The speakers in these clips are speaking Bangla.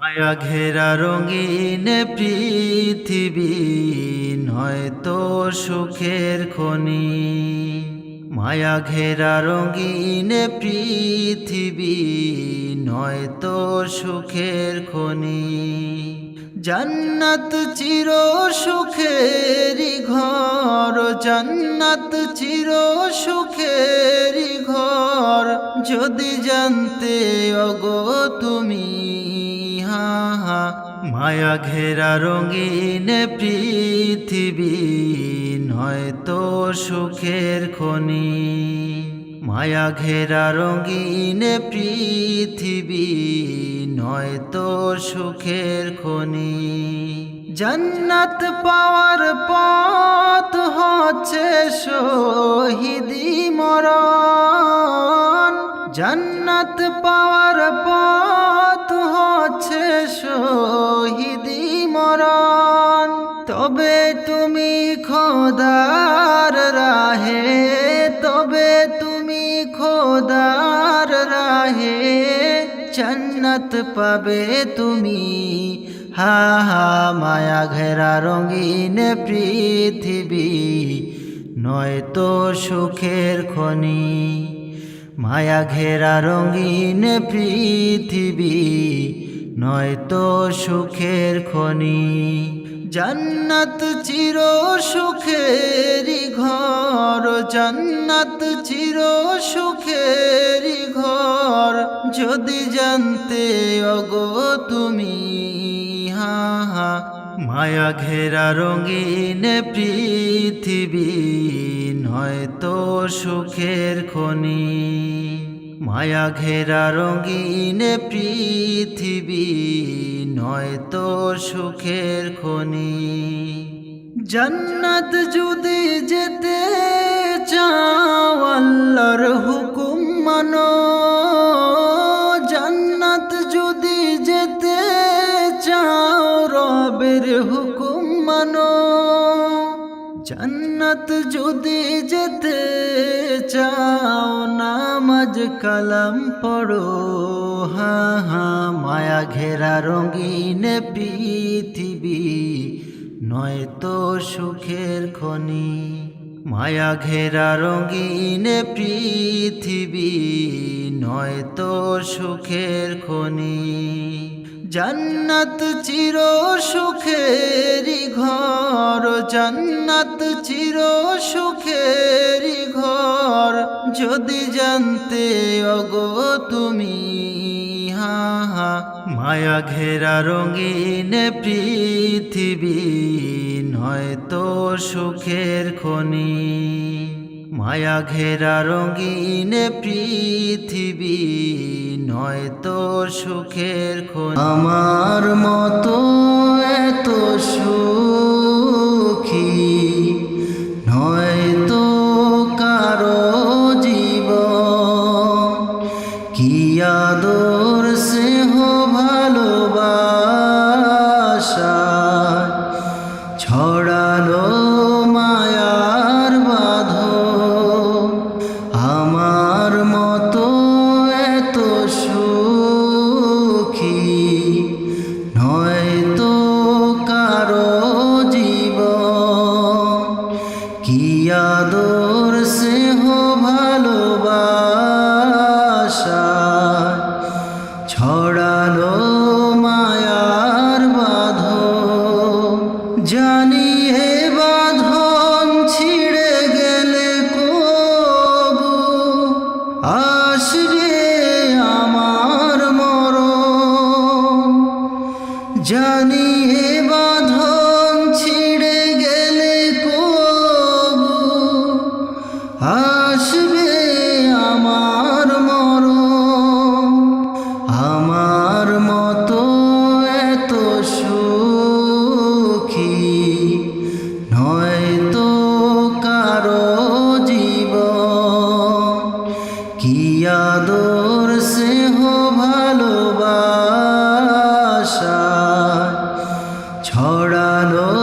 মায়া ঘেরা রঙিন পৃথিবী নয়তো সুখের খনি। মায়া ঘেরা রঙিন পৃথিবী নয়তো সুখের খনি। জান্নাত চির সুখেরি ঘর, জান্নাত চির সুখেরি ঘর। যদি জানতে অগো তুমি মায়া ঘেরা রঙিন পৃথিবী, নয়তো সুখের খনি। মায়া ঘেরা রঙিন পৃথিবী, নয়তো সুখের খনি। জান্নাত পাওয়ার পথ হচ্ছে শহীদি মরণ। জান্নাত পাওয়ার পথ হচ্ছে শহীদি মরণ। তবে তুমি খোদার রাহে, তবে তুমি খোদার রাহে। জন্নত পাবে তুমি, হা হা, মায়া ঘেরা রঙিন পৃথিবী, নয়তো সুখের খনি। মায়া ঘেরা রঙিন পৃথিবী, নয়তো সুখের খনি। জান্নাত চির সুখেরি ঘর, জান্নাত চির সুখেরি ঘর। যদি জানতে অগো তুমি, হা হা। মায়া ঘেরা রঙিন পৃথিবী নয়তো সুখের খনি। মায়া ঘেরা রঙিন পৃথিবী, নয়তো সুখের খনি। জান্নাত যদি যেতে চাও, আল্লাহর হুকুম মানো। জান্নাত যদি যেতে চাও, রবের হুকুম মানো। জান্নাত যদি যেতে চাও, নামাজ, কালাম পড়ো। হা হা, মায়া ঘেরা রঙিন পৃথিবী, নয়তো সুখের খনি। মায়া ঘেরা রঙিন পৃথিবী, নয়তো সুখের খনি। জান্নাত চির সুখেরি ঘর, জান্নাত চির সুখেরি ঘর। যদি জানতে অগো তুমি হা। মায়া ঘেরা রঙিন পৃথিবী, নয়তো সুখের খনি। মায়া ঘেরা রঙিন পৃথিবী নয়তো সুখের খোঁজ। আমার মতো এত সুখী ছড়ালো ছড়ানো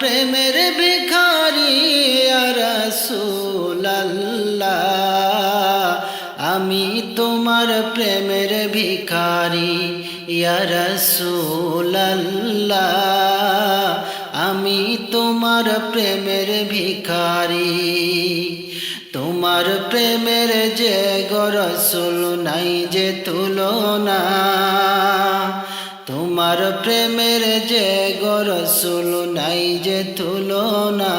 প্রেমের ভিখারি রসুল্লাহ আমি তোমার প্রেমের ভিখারি রসুল্লাহ আমি তোমার প্রেমের ভিখারি। তোমার প্রেমের যে গরসুল নাই যে তুলনা। তোমার প্রেমের যে গরসুল নাই যে তুলনা,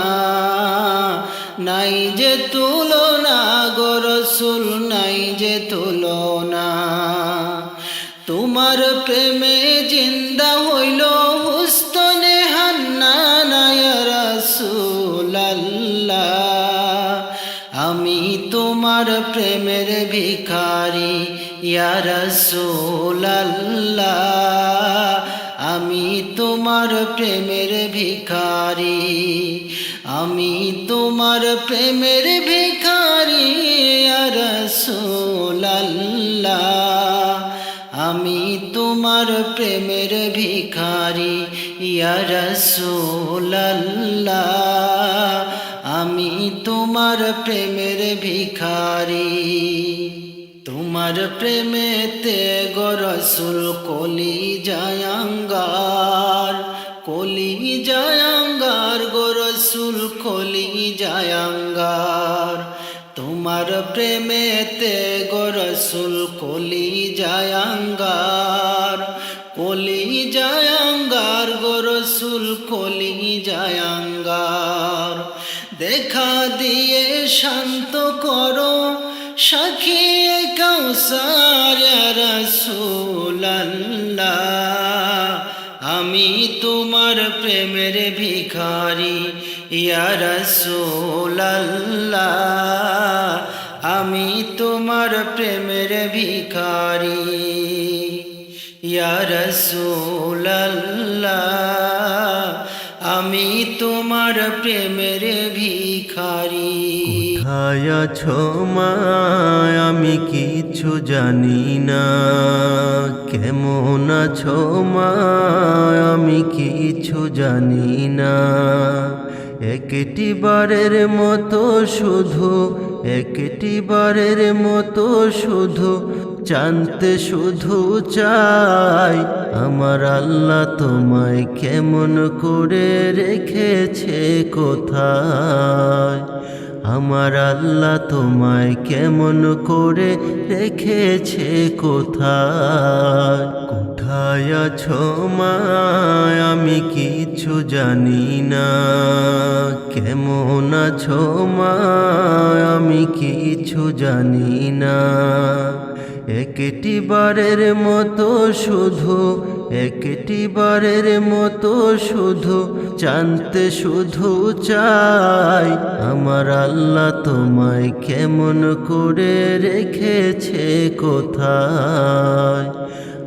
নাই যে তুলনা গরসুল নাই যে তুলনা। তোমার প্রেমে জিন্দা হইল হুস্তনে হান্না আমি তোমার প্রেমের ভিখারি ইয়া রসুল্লাহ আমি তোমার প্রেমের ভিখারি, আমি তোমার প্রেমের ভিখারি রসুল্লাহ আমি তোমার প্রেমের ভিখারি, ইয়া রসুল্লাহ আমি তোমার প্রেমের ভিখারি। তোমার প্রেমেতে গরসুল কলি জায়াঙ্গার জায়াঙ্গার গরসুল কলি জায়াঙ্গার। তোমার প্রেমেতে গরসুল কলি জায়াঙ্গার। কলি জায়াঙ্গার গরসুল কলি জায়াঙ্গার। দেখা দিয়ে শান্ত করো সখী কৌসার রসুল্লাহ আমি তোমার প্রেমের ভিখারি ইয়া রসুল্লাহ আমি তোমার প্রেমের ভিখারি ইয়া রসুল্লাহ আমি তোমার প্রেমের ভিখারি কোথায় আছো মা? আমি কিছু জানি না। কেমন আছো মা? আমি কিছু জানি না। একটি বারের মতো শুধু, একটি বারের মতো শুধু জানতে শুধু চাই, আমার আল্লাহ তোমায় কেমন করে রেখেছে কোথায়? আমার আল্লাহ তোমায় কেমন করে রেখেছে কোথায়? কোথায় আছো মা আমি কিছু জানি না। কেমন আছো মা আমি কিছু জানি না। একটি বারের মতো শুধু একটি বারের মতো শুধু জানতে শুধু চাই, আমার আল্লাহ তোমায় কেমন করে রেখেছে কোথায়?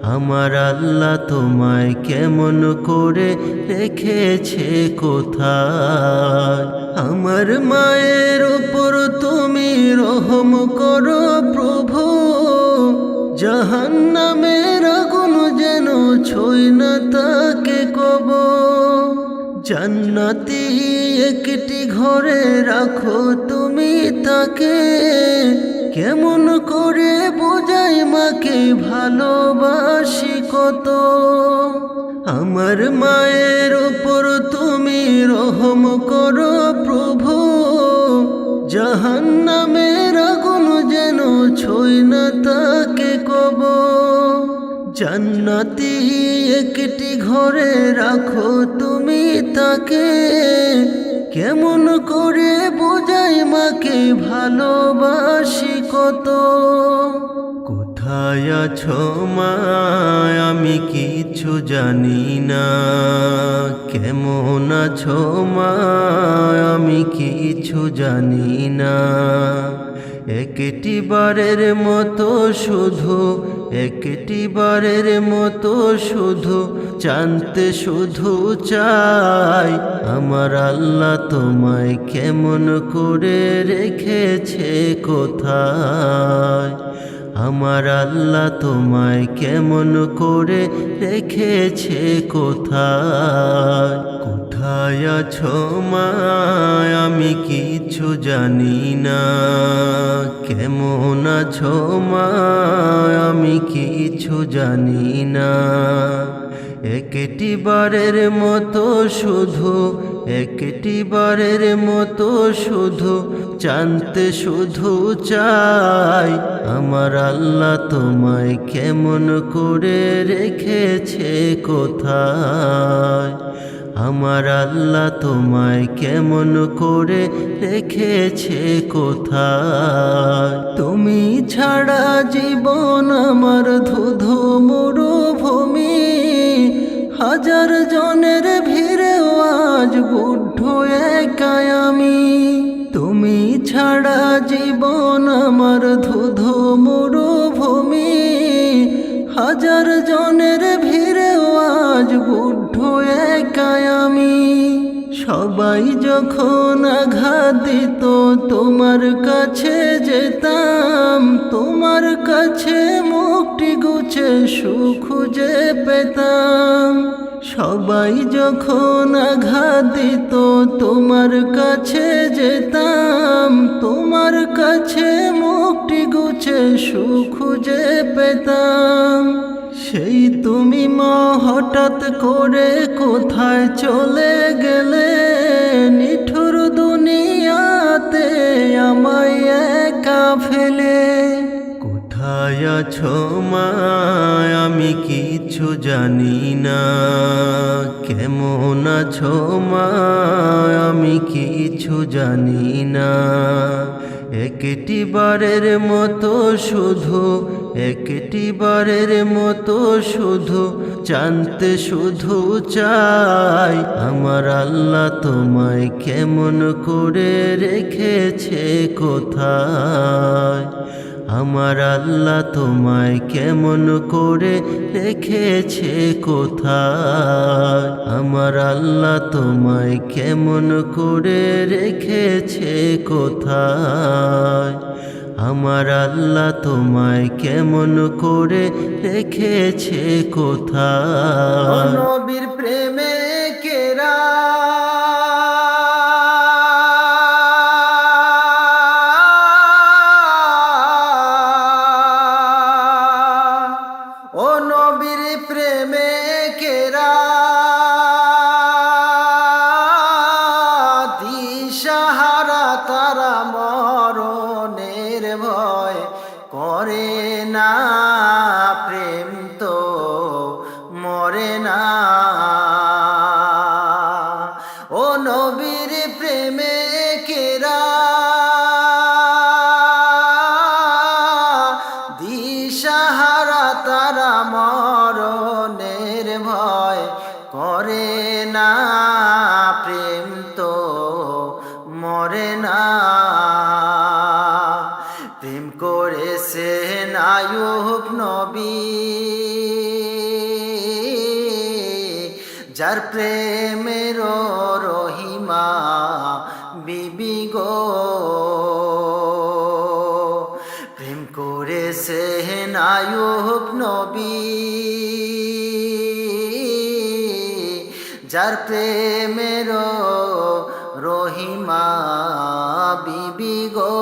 আমার আল্লাহ তোমায় কেমন করে রেখেছে কোথায়? আমার মায়ের ওপর তুমি রহম করো প্রভু জাহান নামের আগুন যেন ছই না তাকে কব। জান্নাতি একটি ঘরে রাখো তুমি তাকে। কেমন করে বোঝাই মাকে ভালোবাসি কত। আমার মায়ের ওপর তুমি রহম করো প্রভু। জাহান নামের আগুন যেন ছই না তাকে কব। জান্নাতি একটি ঘরে রাখো তুমি তাকে। কেমন করে বোঝাই মাকে ভালোবাসি কত। কোথায় আছো মা? আমি কিছু জানি না। কেমন আছো মা? আমি কিছু জানি না। একটি বারের মতো শুধু একটি বারের মতো শুধু জানতে শুধু চাই, আমার আল্লাহ তোমায় কেমন করে রেখেছে কোথায়? আমার আল্লাহ তোমায় কেমন করে রেখেছে কোথায়? কোথায় আছো মা আমি কিছু জানি না। কেমন আছো মা? আমি কিছু জানি না। একটি বারের মতো শুধু একটি বারের মতো শুধু জানতে শুধু চাই, আমার আল্লাহ তোমায় কেমন করে রেখেছে কোথায়? আমার আল্লাহ তোমায় কেমন করে রেখেছে কোথায়? তুমি ছাড়া জীবন আমার ধুধু মরুভূমি। হাজার জনের ভিড়েও আজ বুদ্ধ একাই আমি। তুমি ছাড়া জীবন আমার ধুধু মরুভূমি। হাজার জনের ভিড়েও আজ বুদ্ধ সবাই যখন আঘাত দিত তোমার কাছে যেতাম, তোমার কাছে মুক্তি গুছে সুখ যে পেতাম। সবাই যখন আঘাত দিত তোমার কাছে যেতাম, তোমার কাছে মুক্তি গুছে সুখ যে পেতাম। সেই তুমি মা, হঠাৎ করে কোথায় চলে গেলে? নিঠুর দুনিয়াতে আমায় একা ফেলে। কোথায় আছো মা, আমি কিছু জানি না। কেমন আছো মা, আমি কিছু জানি না। একটি বারের মতো শুধু একটি বারের মতো শুধু জানতে শুধু চাই, আমার আল্লাহ তোমায় কেমন করে রেখেছে কোথায়? আমার আল্লাহ তোমায় কেমন করে রেখেছে কোথায়? আমার আল্লাহ তোমায় কেমন করে রেখেছে কোথায়? আমার আল্লাহ তোমায় কেমন করে রেখেছে কোথা নবীর প্রেম করেছেন আয়ুব নবী। যার প্রেমের রহিমা বিবি গো। প্রেম করেছেন আয়ুব নবী। যার প্রেমের রহিমা বিবি গো।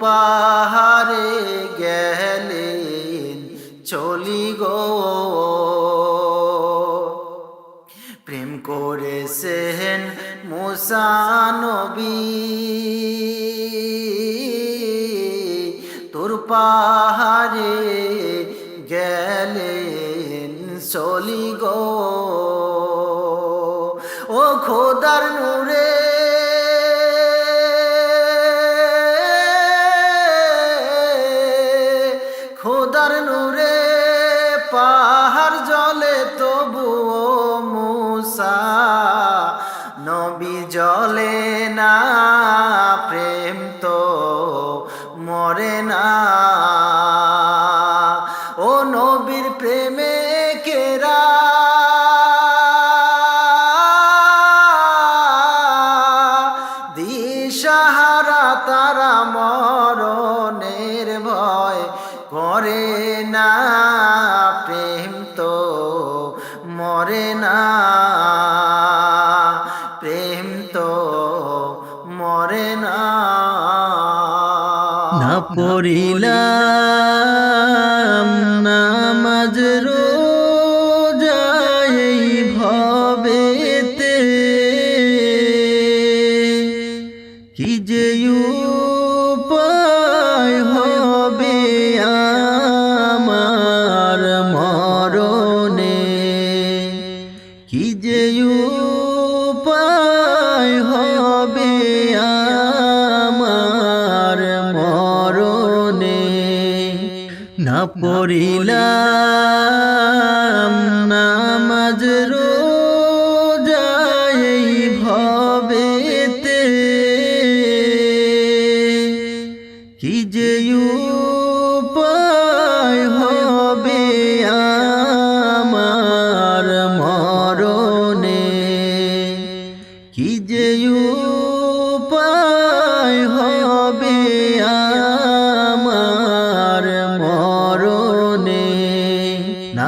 পাহা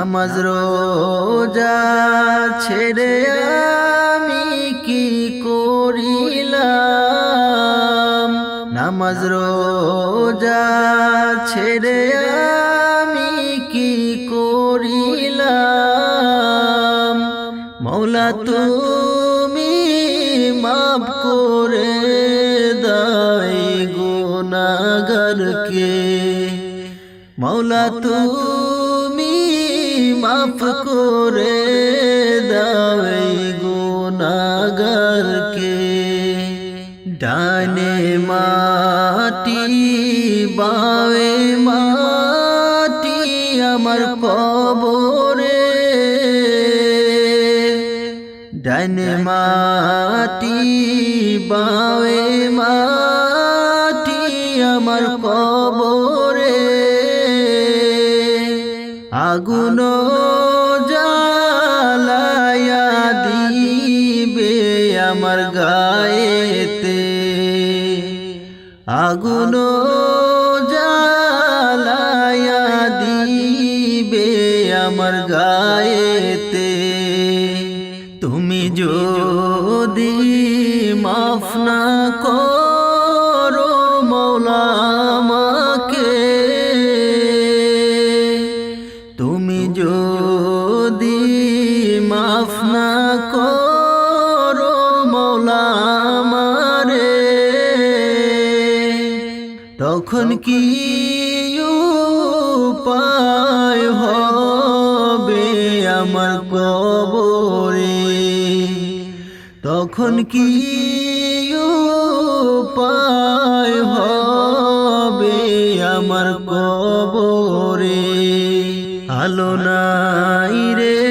নামাজ রোজা ছেড়ে আমি কি করিলাম? নামাজ রোজা ছেড়ে আমি কি করিলাম? মৌলা তুমি মাফ করে দাই গুনাগারকে মৌলা তুমি মাফ করে দাই গুনাগারকে ডানে মাটি, বায়ে মাটি আমার কবরে। ডানে মাটি, বায়ে মাটি আমার কবরে। আগুন আগুন জালায়া দিবে আমার গায়েতে। তুমি যদি মাফ না করো তখন কি উপায় হবে আমার কবরে তখন কি উপায় হবে আমার কবরে? আলো নাই রে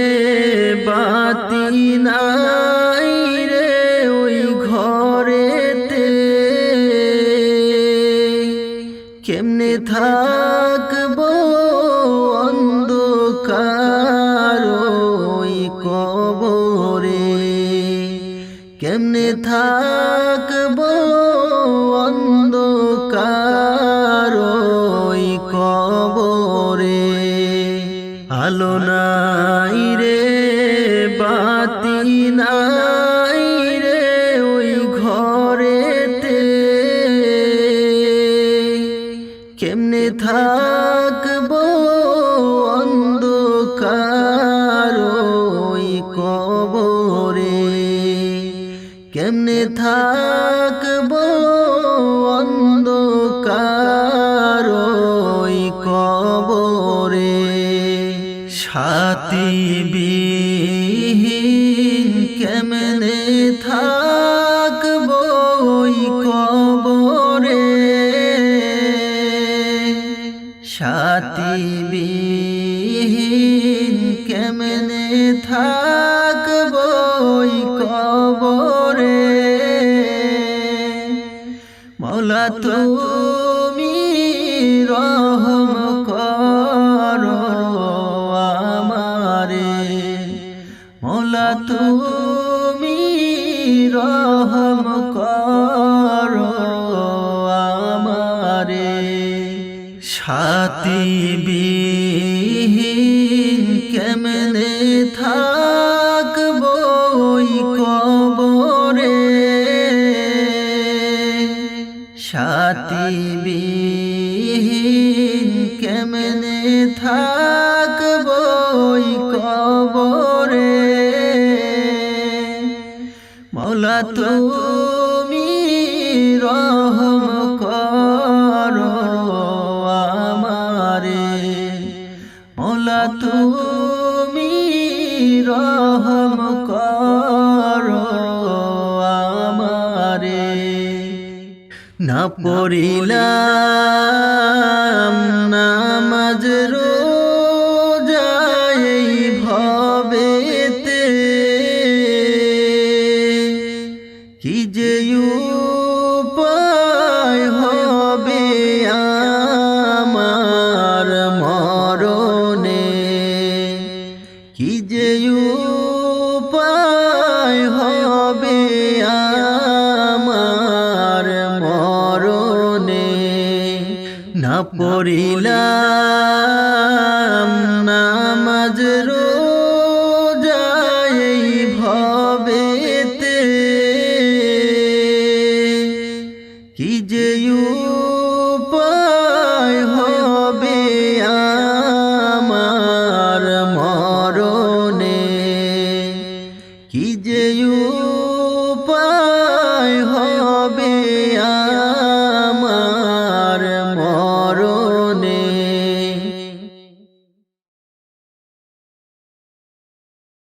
সাথী বিহীন কেমনে থাকব কবরে? মৌলা তুমি বিহীন কেমনে থাকব কবরে? সাথী বিহীন কেমনে থাকব কবরে? মৌলা তুমি পড়িলাম নামাজ রোজাই ভবেতে। কি যে উপায় হবে আমার মরণে? কি যে না